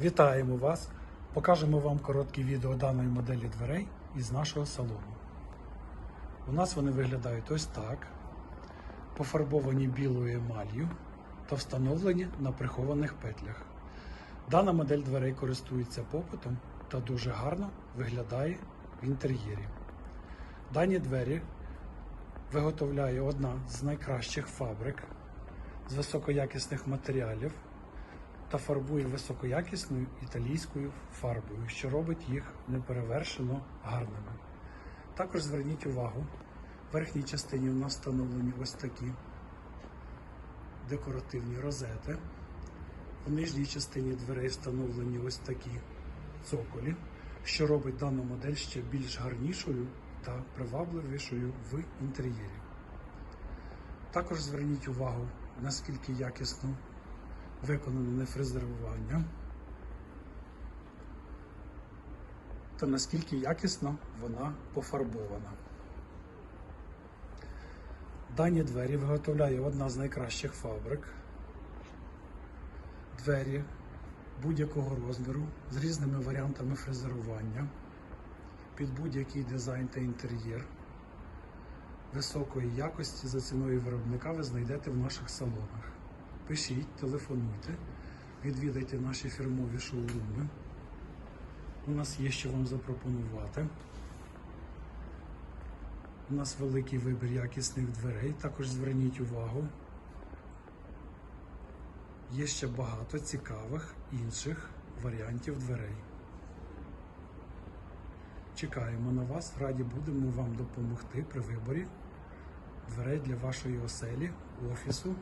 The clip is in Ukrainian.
Вітаємо вас! Покажемо вам коротке відео даної моделі дверей із нашого салону. У нас вони виглядають ось так: пофарбовані білою емалью та встановлені на прихованих петлях. Дана модель дверей користується попитом та дуже гарно виглядає в інтер'єрі. Дані двері виготовляє одна з найкращих фабрик з високоякісних матеріалів та фарбує високоякісною італійською фарбою, що робить їх неперевершено гарними. Також зверніть увагу, в верхній частині у нас встановлені ось такі декоративні розети. В нижній частині дверей встановлені ось такі цоколі, що робить дану модель ще більш гарнішою та привабливішою в інтер'єрі. Також зверніть увагу, наскільки якісно виконане фрезерування та наскільки якісно вона пофарбована. Дані двері виготовляє одна з найкращих фабрик. Двері будь-якого розміру з різними варіантами фрезерування під будь-який дизайн та інтер'єр високої якості за ціною виробника ви знайдете в наших салонах. Пишіть, телефонуйте, відвідайте наші фірмові шоуруми. У нас є що вам запропонувати. У нас великий вибір якісних дверей. Також зверніть увагу. Є ще багато цікавих інших варіантів дверей. Чекаємо на вас, раді будемо вам допомогти при виборі дверей для вашої оселі, офісу